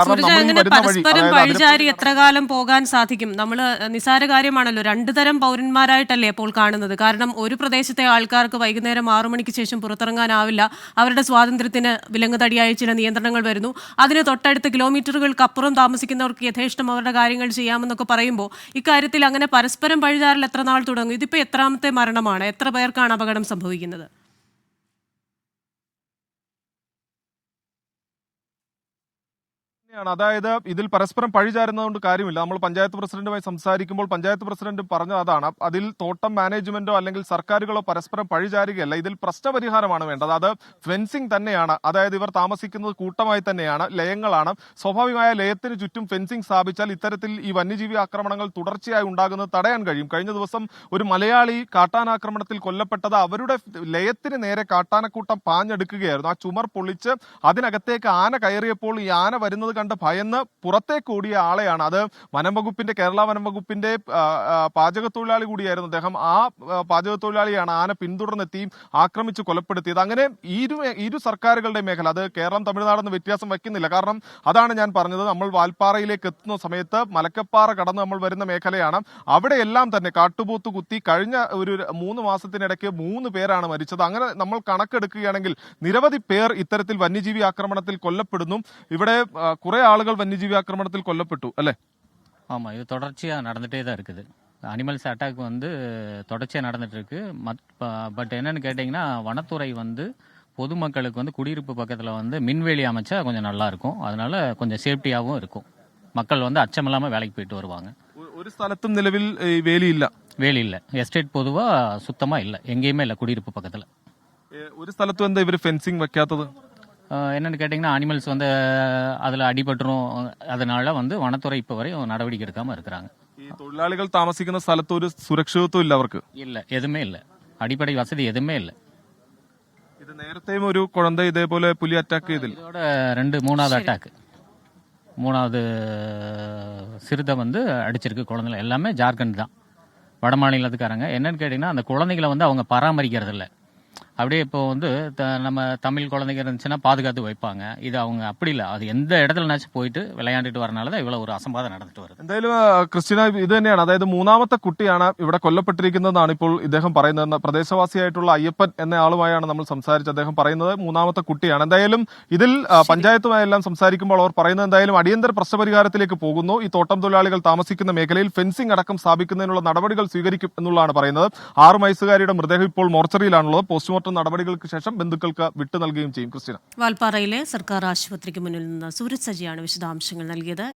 അങ്ങനെ പരസ്പരം പഴിചാരി എത്ര കാലം പോകാൻ സാധിക്കും? നമ്മൾ നിസാര കാര്യമാണല്ലോ രണ്ടു തരം പൗരന്മാരായിട്ടല്ലേ അപ്പോൾ കാണുന്നത്. കാരണം ഒരു പ്രദേശത്തെ ആൾക്കാർക്ക് വൈകുന്നേരം ആറു മണിക്ക് ശേഷം പുറത്തിറങ്ങാനാവില്ല. അവരുടെ സ്വാതന്ത്ര്യത്തിന് വിലങ്ങുതടിയായ ചില നിയന്ത്രണങ്ങൾ വരുന്നു. അതിന് തൊട്ടടുത്ത് കിലോമീറ്ററുകൾക്കപ്പുറം താമസിക്കുന്നവർക്ക് യഥേഷ്ടം അവരുടെ കാര്യങ്ങൾ ചെയ്യാമെന്നൊക്കെ പറയുമ്പോൾ ഇക്കാര്യത്തിൽ അങ്ങനെ പരസ്പരം പഴിചാരൽ എത്ര നാൾ തുടങ്ങും? ഇതിപ്പോൾ എത്രാമത്തെ മരണമാണ്? എത്ര പേർക്കാണ് അപകടം സംഭവിക്കുന്നത്? തന്നെയാണ്. അതായത് ഇതിൽ പരസ്പരം പഴിചാരുന്നതുകൊണ്ട് കാര്യമില്ല. നമ്മൾ പഞ്ചായത്ത് പ്രസിഡന്റുമായി സംസാരിക്കുമ്പോൾ പഞ്ചായത്ത് പ്രസിഡന്റ് പറഞ്ഞത് അതാണ്. അതിൽ തോട്ടം മാനേജ്മെന്റോ അല്ലെങ്കിൽ സർക്കാരുകളോ പരസ്പരം പഴിചാരുകയല്ല ഇതിൽ പ്രശ്നപരിഹാരമാണ് വേണ്ടത്. അത് ഫെൻസിംഗ് തന്നെയാണ്. അതായത് ഇവർ താമസിക്കുന്നത് കൂട്ടമായി തന്നെയാണ്. ലയങ്ങളാണ്. സ്വാഭാവികമായ ലയത്തിന് ചുറ്റും ഫെൻസിംഗ് സ്ഥാപിച്ചാൽ ഇത്തരത്തിൽ ഈ വന്യജീവി ആക്രമണങ്ങൾ തുടർച്ചയായി ഉണ്ടാകുന്നത് തടയാൻ കഴിയും. കഴിഞ്ഞ ദിവസം ഒരു മലയാളി കാട്ടാനാക്രമണത്തിൽ കൊല്ലപ്പെട്ടത് അവരുടെ ലയത്തിന് നേരെ കാട്ടാനക്കൂട്ടം പാഞ്ഞെടുക്കുകയായിരുന്നു. ആ ചുമർ പൊളിച്ച് അതിനകത്തേക്ക് ആന കയറിയപ്പോൾ ഈ ആന വരുന്നത് കണ്ട് ഭയന്ന് പുറത്തേക്ക് ഓടിയ ആളെയാണ്. അത് വനം വകുപ്പിന്റെ കേരള വനം വകുപ്പിന്റെ ആ, ആ, പാചക തൊഴിലാളി കൂടിയായിരുന്നു അദ്ദേഹം. ആ ആ, പാചക തൊഴിലാളിയാണ് ആന പിന്തുടർന്നെത്തി ആക്രമിച്ച് കൊലപ്പെടുത്തിയത്. അങ്ങനെ ഇരു ഇരു സർക്കാരുകളുടെ മേഖല അത് കേരളം തമിഴ്നാടെന്ന് വ്യത്യാസം വയ്ക്കുന്നില്ല. കാരണം അതാണ് ഞാൻ പറഞ്ഞത് നമ്മൾ വാൽപ്പാറയിലേക്ക് എത്തുന്ന സമയത്ത് മലക്കപ്പാറ കടന്ന് നമ്മൾ വരുന്ന മേഖലയാണ്. അവിടെയെല്ലാം തന്നെ കാട്ടുപോത്ത് കുത്തി കഴിഞ്ഞ ഒരു മൂന്ന് മാസത്തിനിടയ്ക്ക് മൂന്ന് പേരാണ് മരിച്ചത്. അങ്ങനെ നമ്മൾ കണക്കെടുക്കുകയാണെങ്കിൽ നിരവധി പേർ ഇത്തരത്തിൽ വന്യജീവി ആക്രമണത്തിൽ കൊല്ലപ്പെടുന്നു. ഇവിടെ കുറെ ആളുകൾ വന്യജീവി ആക്രമണത്തിൽ കൊല്ലപ്പെട്ടു അല്ലെ ஆமாம் இது தொடர்ச்சியாக நடந்துகிட்டே தான் இருக்குது அனிமல்ஸ் அட்டாக் வந்து தொடர்ச்சியாக நடந்துட்டு இருக்கு மத் பட் என்னன்னு கேட்டிங்கன்னா வனத்துறை வந்து பொதுமக்களுக்கு வந்து குடியிருப்பு பக்கத்தில் வந்து மின்வேலி அமைச்சா கொஞ்சம் நல்லா இருக்கும் அதனால கொஞ்சம் சேஃப்டியாகவும் இருக்கும் மக்கள் வந்து அச்சமில்லாமல் வேலைக்கு போயிட்டு வருவாங்க ഒരു സ്ഥലത്തും നിലവിൽ ഈ വേലിയില്ല வேலி இல்லை எஸ்டேட் பொதுவாக சுத்தமாக இல்லை எங்கேயுமே இல்லை குடியிருப்பு பக்கத்தில் ഏ, ഒരു സ്ഥലത്തും എന്താ ഇവര് ഫെൻസിങ് വെക്കാത്തത് என்னன்னு கேட்டிங்கன்னா அனிமல்ஸ் வந்து அதில் அடிபட்டுரும் அதனால வந்து வனத்துறை இப்போ வரையும் நடவடிக்கை எடுக்காமல் இருக்கிறாங்க ഈ തൊഴിലാളികൾ താമസിക്കുന്ന സ്ഥലത്ത് ഒരു സുരക്ഷിതത്വം ഇല്ല അവർക്ക് இல்லை எதுவுமே இல்லை அடிப்படை வசதி எதுவுமே இல்லை ഇത് നേരത്തെയും ഒരു കുഴന്ത ഇതേപോലെ പുലി അറ്റാക്ക് ചെയ്തില്ല இதோட ரெண்டு மூணாவது அட்டாக் மூணாவது சிறுத்தை வந்து அடிச்சிருக்கு குழந்தைல எல்லாமே ஜார்க்கண்ட் தான் வட மாநிலத்துக்காரங்க என்னன்னு கேட்டிங்கன்னா அந்த குழந்தைகளை வந்து அவங்க பராமரிக்கிறது இல்ல அப்படியே இப்போ வந்து த- நம்ம தமிழ் குழந்தைங்க இருந்துச்சுன்னா பாதுகாத்து வைப்பாங்க இது அவங்க அப்படி இல்லை அது எந்த இடத்துலனாச்சும் போயிட்டு விளையாண்டுட்டு வரனால தான் இவ்வளோ ஒரு அசம்பாதம் நடந்துட்டு வருது എന്തായാലും ആ, ക്രിസ്റ്റിന ഇത് തന്നെയാണ് അതായത് മൂന്നാമത്തെ കുട്ടിയാണ് ഇവിടെ കൊല്ലപ്പെട്ടിരിക്കുന്നതെന്നാണ് ഇപ്പോൾ ഇദ്ദേഹം പറയുന്നത് പ്രദേശവാസിയായിട്ടുള്ള അയ്യപ്പൻ എന്ന ആളുമായാണ് നമ്മൾ സംസാരിച്ചത് അദ്ദേഹം പറയുന്നത് മൂന്നാമത്തെ കുട്ടിയാണ് എന്തായാലും ഇതിൽ ആ, പഞ്ചായത്തുമായെല്ലാം സംസാരിക്കുമ്പോൾ അവർ പറയുന്നത് എന്തായാലും അടിയന്തര പ്രശ്നപരിഹാരത്തിലേക്ക് പോകുന്നു ഈ തോട്ടം തൊഴിലാളികൾ താമസിക്കുന്ന മേഖലയിൽ ഫെൻസിംഗ് അടക്കം സ്ഥാപിക്കുന്നതിനുള്ള നടപടികൾ സ്വീകരിക്കും എന്നുള്ളതാണ് പറയുന്നത് ആറ് വയസ്സുകാരിയുടെ മൃതദേഹം ഇപ്പോൾ മോർച്ചറിയിലാണുള്ളത് പോസ്റ്റ്മോർട്ടം നടപടികൾക്ക് ശേഷം ബന്ധുക്കൾക്ക് വിട്ടു നൽകുകയും ചെയ്യും ക്രിസ്റ്റിന വാൽപ്പാറയിലെ സർക്കാർ ആശുപത്രിക്ക് മുന്നിൽ നിന്ന് സൂരജ് സജിയാണ് വിശദാംശങ്ങൾ നൽകിയത്.